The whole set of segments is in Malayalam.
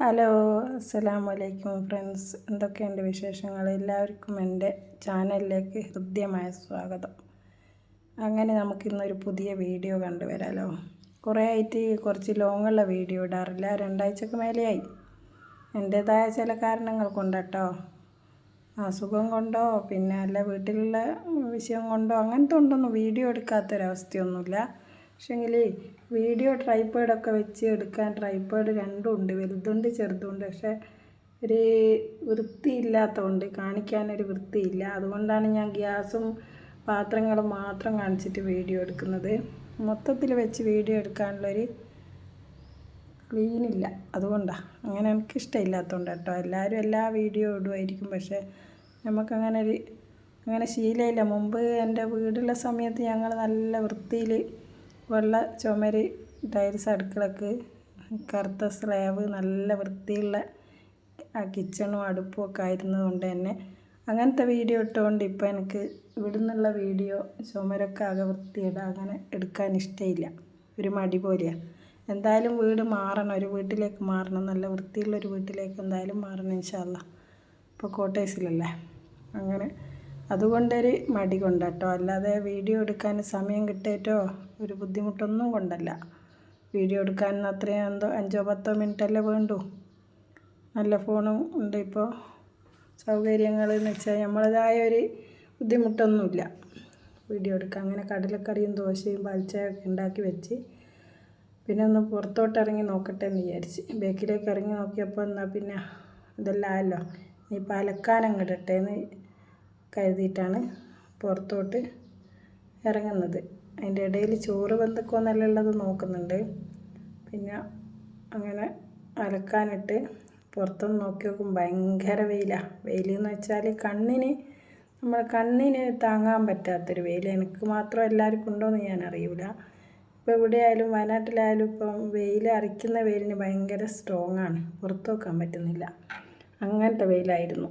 ഹലോ അസ്സലാമു അലൈക്കും ഫ്രണ്ട്സ്. എന്തൊക്കെയുണ്ട് വിശേഷങ്ങൾ എല്ലാവർക്കും എന്റെ ചാനലിലേക്ക് ഹൃദ്യമായ സ്വാഗതം. അങ്ങനെ നമുക്കിന്നൊരു പുതിയ വീഡിയോ കണ്ടുവരാമല്ലോ കുറേ ആയിട്ട് കുറച്ച് ലോങ്ങുള്ള വീഡിയോ ഇടാറില്ല. രണ്ടാഴ്ചക്ക് മേലെയായി. എന്റേതായ ചില കാരണങ്ങൾ കൊണ്ടട്ടോ. അസുഖം കൊണ്ടോ പിന്നെ അല്ല വീട്ടിലുള്ള വിഷയം കൊണ്ടോ അങ്ങനത്തെ കൊണ്ടൊന്നും വീഡിയോ എടുക്കാത്തൊരവസ്ഥയൊന്നുമില്ല. പക്ഷേങ്കിൽ വീഡിയോ ട്രൈപ്പേഡൊക്കെ വെച്ച് എടുക്കാൻ ട്രൈപ്പേഡ് രണ്ടും ഉണ്ട് വലുതുണ്ട് ചെറുതുണ്ട്. പക്ഷേ ഒരു വൃത്തിയില്ലാത്തതുകൊണ്ട് കാണിക്കാനൊരു വൃത്തിയില്ല. അതുകൊണ്ടാണ് ഞാൻ ഗ്യാസും പാത്രങ്ങളും മാത്രം കാണിച്ചിട്ട് വീഡിയോ എടുക്കുന്നത്. മൊത്തത്തിൽ വെച്ച് വീഡിയോ എടുക്കാനുള്ളൊരു ക്ലീനില്ല. അതുകൊണ്ടാണ് അങ്ങനെ എനിക്ക് ഇഷ്ടമില്ലാത്തതുകൊണ്ട് കേട്ടോ. എല്ലാവരും എല്ലാ വീഡിയോ ഇടുമായിരിക്കും പക്ഷേ നമുക്കങ്ങനെ ഒരു അങ്ങനെ ശീലമില്ല. മുമ്പ് എന്റെ വീടുള്ള സമയത്ത് ഞങ്ങൾ നല്ല വൃത്തിയിൽ വെള്ള ചുമര് ടൈൽസ് അടുക്കളക്ക് കറുത്ത സ്ലാബ് നല്ല വൃത്തിയുള്ള ആ കിച്ചണും അടുപ്പും ഒക്കെ ആയിരുന്നതുകൊണ്ട് തന്നെ അങ്ങനത്തെ വീഡിയോ ഇട്ടുകൊണ്ട് ഇപ്പോൾ എനിക്ക് ഇവിടെ നിന്നുള്ള വീഡിയോ ചുമരൊക്കെ ആകെ വൃത്തിയിടുക അങ്ങനെ എടുക്കാൻ ഇഷ്ടമില്ല ഒരു മടി പോലെയാണ് എന്തായാലും വീട് മാറണം. ഒരു വീട്ടിലേക്ക് മാറണം. നല്ല വൃത്തിയുള്ള ഒരു വീട്ടിലേക്ക് എന്തായാലും മാറണം ഇൻഷാല്ല ഇപ്പോൾ കോട്ടേഴ്സിലല്ലേ? അങ്ങനെ. അതുകൊണ്ടൊരു മടി കൊണ്ടാട്ടോ. അല്ലാതെ വീഡിയോ എടുക്കാൻ സമയം കിട്ടിയിട്ടോ? ഒരു ബുദ്ധിമുട്ടൊന്നും കൊണ്ടല്ല. വീഡിയോ എടുക്കാൻ അത്രയും എന്തോ അഞ്ചോ പത്തോ മിനിറ്റല്ലേ വേണ്ടൂ. നല്ല ഫോണും ഉണ്ട് ഇപ്പോൾ സൗകര്യങ്ങൾ എന്ന് വെച്ചാൽ നമ്മളതായ ഒരു ബുദ്ധിമുട്ടൊന്നുമില്ല. വീഡിയോ എടുക്കാൻ അങ്ങനെ കടലക്കറിയും ദോശയും പാൽച്ചയൊക്കെ ഉണ്ടാക്കി വെച്ച് പിന്നെ ഒന്ന് പുറത്തോട്ട് ഇറങ്ങി നോക്കട്ടെ എന്ന് വിചാരിച്ച്. ബേക്കിലേക്ക് ഇറങ്ങി നോക്കിയപ്പോൾ എന്നാൽ പിന്നെ ഇതെല്ലാം ആയല്ലോ. ഇനി പാലക്കാനങ്ങിടട്ടെ എന്ന് കരുതിയിട്ടാണ് പുറത്തോട്ട് ഇറങ്ങുന്നത്. അതിന്റെ ഇടയിൽ ചോറ് വെന്തക്കോന്നല്ല ഉള്ളത് നോക്കുന്നുണ്ട്. പിന്നെ അങ്ങനെ അലക്കാനിട്ട് പുറത്തൊന്ന് നോക്കി നോക്കും ഭയങ്കര വെയിലാണ് വെയിൽ എന്ന് വെച്ചാൽ കണ്ണിന് നമ്മൾ കണ്ണിന് താങ്ങാൻ പറ്റാത്തൊരു വെയിൽ എനിക്ക് മാത്രം എല്ലാവർക്കും ഉണ്ടോയെന്ന് ഞാൻ അറിയില്ല ഇപ്പോൾ എവിടെയായാലും വയനാട്ടിലായാലും ഇപ്പം വെയിൽ അരയ്ക്കുന്ന വെയിലിന് ഭയങ്കര സ്ട്രോങ് ആണ്. പുറത്തു വെക്കാൻ പറ്റുന്നില്ല. അങ്ങനത്തെ വെയിലായിരുന്നു.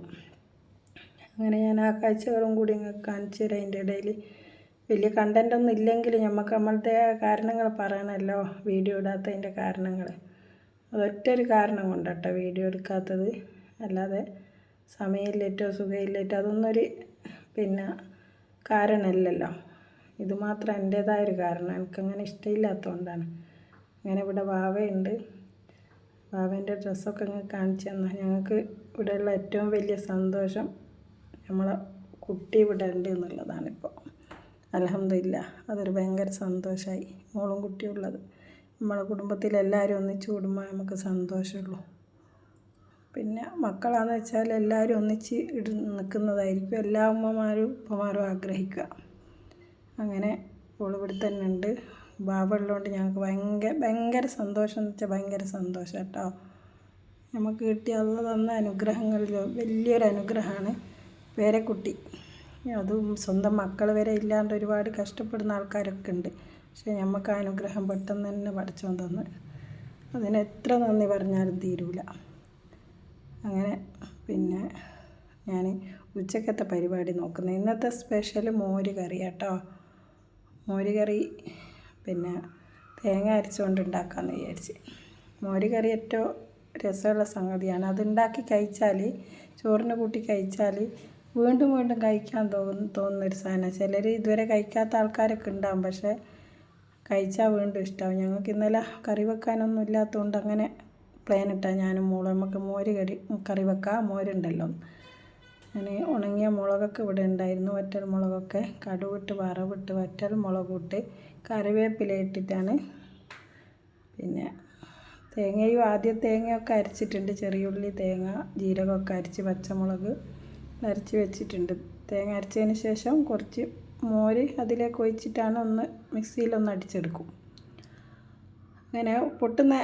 അങ്ങനെ ഞാൻ ആ കാഴ്ചകളും കൂടി നിങ്ങൾക്ക് കാണിച്ചു തരാം. അതിന്റെ ഇടയിൽ വലിയ കണ്ടന്റ് ഒന്നും ഇല്ലെങ്കിൽ നമുക്ക് നമ്മളുടെ കാരണങ്ങൾ പറയണമല്ലോ വീഡിയോ ഇടാത്തതിന്റെ കാരണങ്ങൾ അതൊറ്റൊരു കാരണം കൊണ്ടാട്ടോ വീഡിയോ എടുക്കാത്തത്. അല്ലാതെ സമയമില്ലേറ്റോ സുഖമില്ലേറ്റോ അതൊന്നൊരു പിന്നെ കാരണമല്ലല്ലോ ഇത് മാത്രം എന്റേതായൊരു കാരണം. എനിക്കങ്ങനെ ഇഷ്ടമില്ലാത്തതുകൊണ്ടാണ് അങ്ങനെ ഇവിടെ വാവയുണ്ട്. വാവേന്റെ ഡ്രസ്സൊക്കെ അങ്ങ് കാണിച്ചു തന്നാൽ ഞങ്ങൾക്ക് ഇവിടെയുള്ള ഏറ്റവും വലിയ സന്തോഷം നമ്മളെ കുട്ടി ഇവിടെ ഉണ്ട് എന്നുള്ളതാണിപ്പോൾ. അലഹമില്ല അതൊരു ഭയങ്കര സന്തോഷമായി മോളും കുട്ടിയും ഉള്ളത് നമ്മളെ കുടുംബത്തിലെല്ലാവരും ഒന്നിച്ച് കൂടുമ്പോൾ നമുക്ക് സന്തോഷമുള്ളൂ. പിന്നെ മക്കളാന്ന് വെച്ചാൽ എല്ലാവരും ഒന്നിച്ച് ഇട നിൽക്കുന്നതായിരിക്കും. എല്ലാ അമ്മമാരും ഉപ്പമാരും ആഗ്രഹിക്കുക. അങ്ങനെ ഇവിടെ തന്നെ ഉണ്ട്. ബാബ ഉള്ളതുകൊണ്ട് ഞങ്ങൾക്ക് ഭയങ്കര ഭയങ്കര സന്തോഷം എന്ന് വെച്ചാൽ ഭയങ്കര സന്തോഷം കേട്ടോ. നമുക്ക് കിട്ടിയ അള്ള തന്ന അനുഗ്രഹങ്ങളിൽ വലിയൊരു അനുഗ്രഹമാണ്. പേരക്കുട്ടി. അതും സ്വന്തം മക്കൾ വരെ ഇല്ലാണ്ട് ഒരുപാട് കഷ്ടപ്പെടുന്ന ആൾക്കാരൊക്കെ ഉണ്ട്. പക്ഷേ നമുക്ക് അനുഗ്രഹം പെട്ടെന്ന് തന്നെ പഠിച്ചു തന്ന്. അതിന് എത്ര നന്ദി പറഞ്ഞാലും തീരൂല. അങ്ങനെ പിന്നെ ഞാൻ ഉച്ചക്കത്തെ പരിപാടി നോക്കുന്നത് ഇന്നത്തെ സ്പെഷ്യൽ മോര് കറി കേട്ടോ. മോര് കറി പിന്നെ തേങ്ങ അരച്ചുകൊണ്ട് ഉണ്ടാക്കാമെന്ന് വിചാരിച്ച്. മോര് കറി ഏറ്റവും രസമുള്ള സംഗതിയാണ്. അതുണ്ടാക്കി കഴിച്ചാൽ ചോറിന് കൂട്ടി കഴിച്ചാൽ വീണ്ടും വീണ്ടും കഴിക്കാൻ തോന്നുന്നു തോന്നുന്നൊരു സാധനം. ചിലർ ഇതുവരെ കഴിക്കാത്ത ആൾക്കാരൊക്കെ ഉണ്ടാകും പക്ഷേ കഴിച്ചാൽ വീണ്ടും ഇഷ്ടമാവും ഞങ്ങൾക്ക് ഇന്നലെ കറി വെക്കാനൊന്നും ഇല്ലാത്തതുകൊണ്ട് അങ്ങനെ പ്ലാൻ ഇട്ടാൽ ഞാനും മുളക് നമുക്ക് മോര് കറി കറി വെക്കാം. മോരുണ്ടല്ലോ. ഞാൻ ഉണങ്ങിയ മുളകൊക്കെ ഇവിടെ ഉണ്ടായിരുന്നു. വറ്റൽ മുളകൊക്കെ കടുവിട്ട് വറവിട്ട് വറ്റൽ മുളക് ഇട്ട് കറിവേപ്പില ഇട്ടിട്ടാണ്. പിന്നെ തേങ്ങയും ആദ്യം തേങ്ങയൊക്കെ അരച്ചിട്ടുണ്ട്. ചെറിയുള്ളി തേങ്ങ ജീരകമൊക്കെ അരച്ച് പച്ചമുളക് അരച്ച് വെച്ചിട്ടുണ്ട്. തേങ്ങ അരച്ചതിന് ശേഷം കുറച്ച് മോര് അതിലേക്ക് ഒഴിച്ചിട്ടാണ് ഒന്ന് മിക്സിയിലൊന്ന് അടിച്ചെടുക്കും. അങ്ങനെ പൊട്ടുന്ന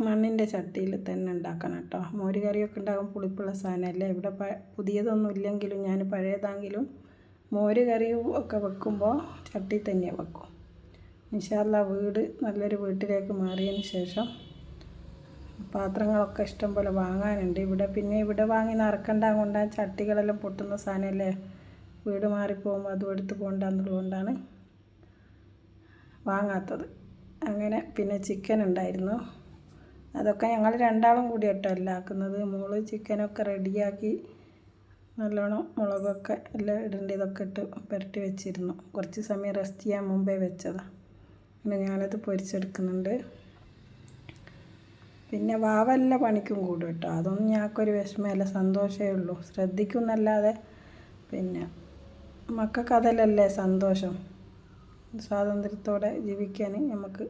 മണ്ണിന്റെ ചട്ടിയിൽ തന്നെ ഉണ്ടാക്കണം കേട്ടോ. മോര് കറിയൊക്കെ ഉണ്ടാകും പുളിപ്പുള്ള സാധനമല്ലേ? ഇവിടെ പ പുതിയതൊന്നും ഇല്ലെങ്കിലും ഞാൻ പഴയതാണെങ്കിലും മോര് കറിയും ഒക്കെ വെക്കുമ്പോൾ ചട്ടി തന്നെ വെക്കും. ഇൻഷാല്ല വീട് നല്ലൊരു വീട്ടിലേക്ക് മാറിയതിന് ശേഷം പാത്രങ്ങളൊക്കെ ഇഷ്ടം പോലെ വാങ്ങാനുണ്ട്. ഇവിടെ പിന്നെ ഇവിടെ വാങ്ങി നിറക്കണ്ട കൊണ്ട് ചട്ടികളെല്ലാം പൊട്ടുന്ന സാധനമല്ലേ? വീട് മാറിപ്പോകുമ്പോൾ അതും എടുത്ത് പോകണ്ടെന്നുള്ളതുകൊണ്ടാണ് വാങ്ങാത്തത്. അങ്ങനെ പിന്നെ ചിക്കൻ ഉണ്ടായിരുന്നു. അതൊക്കെ ഞങ്ങൾ രണ്ടാളും കൂടി കേട്ടോ എല്ലാം ആക്കുന്നത് മോൾ ചിക്കനൊക്കെ റെഡിയാക്കി നല്ലോണം മുളകൊക്കെ എല്ലാം ഇടേണ്ടതൊക്കെ ഇട്ട് പുരട്ടി വെച്ചിരുന്നു. കുറച്ച് സമയം റെസ്റ്റ് ചെയ്യാൻ മുമ്പേ വെച്ചതാണ് പിന്നെ ഞാനത് പൊരിച്ചെടുക്കുന്നുണ്ട്. പിന്നെ വാവല്ല പണിക്കും കൂടും കേട്ടോ. അതൊന്നും ഞങ്ങൾക്കൊരു വിഷമമല്ല സന്തോഷമേ ഉള്ളൂ. ശ്രദ്ധിക്കുന്നല്ലാതെ പിന്നെ മക്കൾക്ക് അതല്ലല്ലേ സന്തോഷം? സ്വാതന്ത്ര്യത്തോടെ ജീവിക്കാൻ നമുക്ക്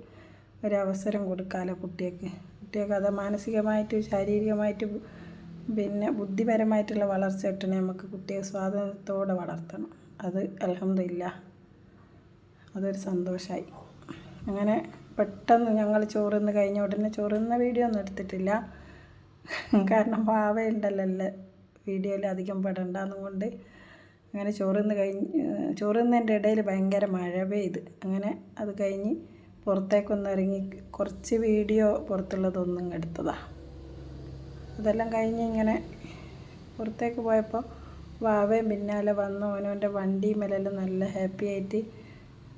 ഒരവസരം കൊടുക്കാമല്ലോ കുട്ടിയൊക്കെ കുട്ടിയൊക്കെ അത് മാനസികമായിട്ട് ശാരീരികമായിട്ട് പിന്നെ ബുദ്ധിപരമായിട്ടുള്ള വളർച്ച കിട്ടണേ നമുക്ക് കുട്ടിയെ സ്വാതന്ത്ര്യത്തോടെ വളർത്തണം. അത് അലഹമില്ല അതൊരു സന്തോഷമായി അങ്ങനെ പെട്ടെന്ന് ഞങ്ങൾ ചോറുന്ന് കഴിഞ്ഞ ഉടനെ ചോറുന്ന വീഡിയോ ഒന്നും എടുത്തിട്ടില്ല. കാരണം പാവയുണ്ടല്ലോ വീഡിയോയിൽ അധികം പെടണ്ടെന്നും കൊണ്ട് അങ്ങനെ ചോറുന്ന് കഴിഞ്ഞ് ചോറുന്നതിന്റെ ഇടയിൽ ഭയങ്കര മഴ പെയ്ത് അങ്ങനെ അത് കഴിഞ്ഞ് പുറത്തേക്കൊന്ന് ഇറങ്ങി കുറച്ച് വീഡിയോ പുറത്തുള്ളതൊന്നും എടുത്തതാണ് അതെല്ലാം കഴിഞ്ഞ് ഇങ്ങനെ പുറത്തേക്ക് പോയപ്പോൾ വാവയും പിന്നാലെ വന്ന് ഓനോന്റെ വണ്ടിമേലെല്ലാം നല്ല ഹാപ്പി ആയിട്ട്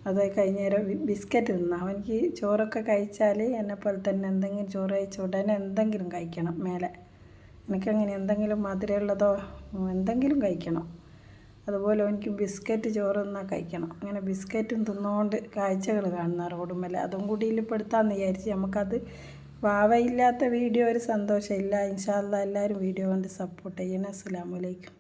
അത് കഴിഞ്ഞ നേരം ബിസ്ക്കറ്റ് തിന്ന. അവനിക്ക് ചോറൊക്കെ കഴിച്ചാൽ എന്നെപ്പോലെ തന്നെ എന്തെങ്കിലും ചോറ് കഴിച്ച ഉടനെ എന്തെങ്കിലും കഴിക്കണം മേലെ. എനിക്കങ്ങനെ എന്തെങ്കിലും മധുരമുള്ളതോ എന്തെങ്കിലും കഴിക്കണം. അതുപോലെ എനിക്ക് ബിസ്ക്കറ്റ് ചോറ് തിന്നാൽ കഴിക്കണം. അങ്ങനെ ബിസ്ക്കറ്റും തിന്നുകൊണ്ട് കാഴ്ചകൾ കാണുന്ന റോഡുമേലെ. അതും കൂടി പെടുത്താമെന്ന് വിചാരിച്ച് നമുക്കത് വാവയില്ലാത്ത വീഡിയോ ഒരു സന്തോഷമില്ല. ഇൻഷാല്ല എല്ലാവരും വീഡിയോ കണ്ട് സപ്പോർട്ട് ചെയ്യണം. അസ്സാം വലൈക്കും